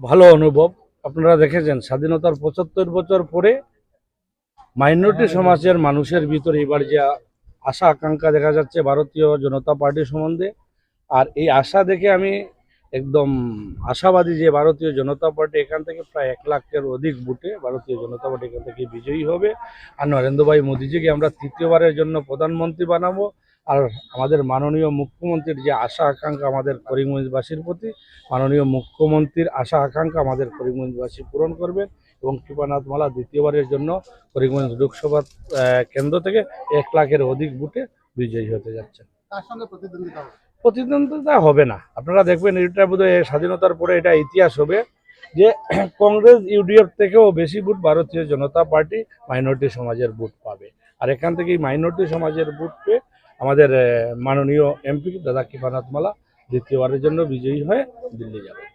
ভালো অনুভব। আপনারা দেখেছেন স্বাধীনতার পঁচাত্তর বছর পরে মাইনরিটি সমাজের মানুষের ভিতরে এবার যে আশা আকাঙ্ক্ষা দেখা যাচ্ছে ভারতীয় জনতা পার্টি সম্বন্ধে। আর এই আশা দেখে আমি একদম আশাবাদী যে ভারতীয় জনতা পার্টি এখান থেকে প্রায় এক লাখের অধিক বুটে ভারতীয় জনতা পার্টি এখান থেকে বিজয়ী হবে। আর নরেন্দ্র ভাই মোদীজিকে আমরা তৃতীয়বারের জন্য প্রধানমন্ত্রী বানাবো। আর আমাদের মাননীয় মুখ্যমন্ত্রীর যে আশা আকাঙ্ক্ষা আমাদের করিমগঞ্জবাসীর প্রতি মাননীয় মুখ্যমন্ত্রীর আশা আকাঙ্ক্ষা আমাদের করিমগঞ্জবাসী পূরণ করবেন এবং কৃপানাথ মালা দ্বিতীয়বারের জন্য করিমগঞ্জ লোকসভা কেন্দ্র থেকে এক লাখের অধিক বুটে বিজয়ী হতে যাচ্ছে তার সঙ্গে প্রতিদ্বন্দ্বিতা হবে? প্রতিদ্বন্দ্বিতা হবে না। আপনারা দেখবেন এটা বোধহয় স্বাধীনতার পরে এটা ইতিহাস হবে যে কংগ্রেস ইউডিএফ থেকেও বেশি vote Bharatiya Janata party minority সমাজের ভোট পাবে। আর এখান থেকেই মাইনরিটি সমাজের ভোট পেয়ে আমাদের মাননীয় এমপি দাদা কৃপানাথ মালা দ্বিতীয়বারের জন্য বিজয়ী হয়ে দিল্লি যাবে